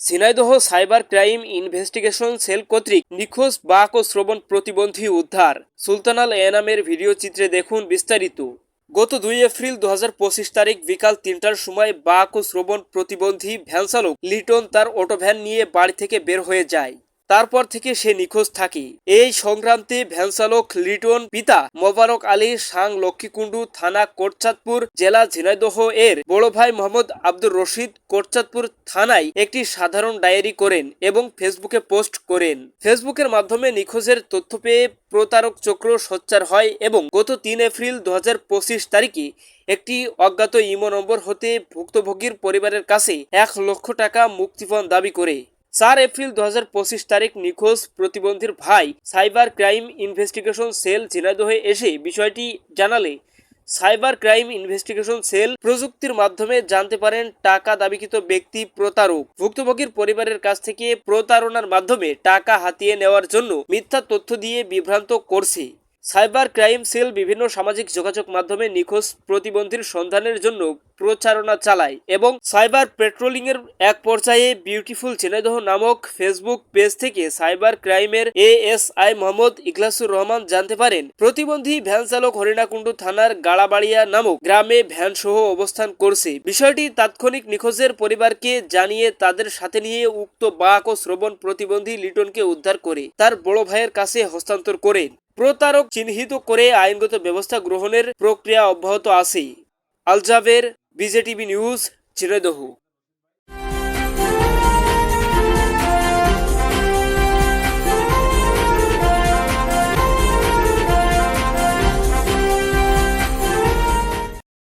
Jhenaidah cyber crime investigation cell কর্তৃক নিখোঁজ বাক ও শ্রবণ প্রতিবন্ধী উদ্ধার। সুলতানাল এনামের ভিডিও চিত্রে দেখুন বিস্তারিত। গত দুই এপ্রিল দু হাজার পঁচিশ তারিখ বিকাল তিনটার সময় বাক ও শ্রবণ প্রতিবন্ধী ভ্যান চালক লিটন তার অটোভ্যান নিয়ে বাড়ি থেকে বের হয়ে যায়। তারপর থেকে সে নিখোঁজ থাকে। এই সংক্রান্তে ভ্যান চালক লিটন পিতা মোবারক আলী সাং লক্ষ্মীকুণ্ডু থানা কোটচাঁদপুর জেলা ঝিনাইদহ এর বড় ভাই মোহাম্মদ আব্দুর রশিদ কোটচাঁদপুর থানায় একটি সাধারণ ডায়েরি করেন এবং ফেসবুকে পোস্ট করেন। ফেসবুকের মাধ্যমে নিখোঁজের তথ্য পেয়ে প্রতারক চক্র সোচ্চার হয় এবং গত তিন এপ্রিল দু হাজার পঁচিশ তারিখে একটি অজ্ঞাত ইমো নম্বর হতে ভুক্তভোগীর পরিবারের কাছে এক লক্ষ টাকা মুক্তিপণ দাবি করে। চার এপ্রিল দু পঁচিশ তারিখ নিখোঁজ প্রতিবন্ধীর ভাই সাইবার ক্রাইম ইনভেস্টিগেশন সেল ঝিনাইদহে এসে বিষয়টি জানালে। সাইবার ক্রাইম ইনভেস্টিগেশন সেল প্রযুক্তির মাধ্যমে জানতে পারেন টাকা দাবিকৃত ব্যক্তি প্রতারক। ভুক্তভোগীর পরিবারের কাছ থেকে প্রতারণার মাধ্যমে টাকা হাতিয়ে নেওয়ার জন্য মিথ্যা তথ্য দিয়ে বিভ্রান্ত করছে। সাইবার ক্রাইম সেল বিভিন্ন সামাজিক যোগাযোগ মাধ্যমে নিখোঁজ প্রতিবন্ধীর সন্ধানের জন্য প্রচারণা চালায় এবং সাইবার পেট্রোলিং এর এক পর্যায়ে বিউটিফুল ঝিনাইদহ নামক ফেসবুক পেজ থেকে সাইবার ক্রাইমের এএসআই মোহাম্মদ ইখলাসুর রহমান জানতে পারেন, প্রতিবন্ধী ভ্যান চালক হরিণাকুণ্ডু থানার গাড়াবাড়িয়া নামক গ্রামে ভ্যান সহ অবস্থান করছে। বিষয়টি তাৎক্ষণিক নিখোঁজের পরিবারকে জানিয়ে তাদের সাথে নিয়ে উক্ত বাক ও শ্রবণ প্রতিবন্ধী লিটনকে উদ্ধার করে, তার বড় ভাইয়ের কাছে হস্তান্তর করেন প্রতারক চিহ্নিত করে আইনগত ব্যবস্থা গ্রহণের প্রক্রিয়া অব্যাহত আছে আলজাবের বিজেটিভি নিউজ ঝিনাইদহ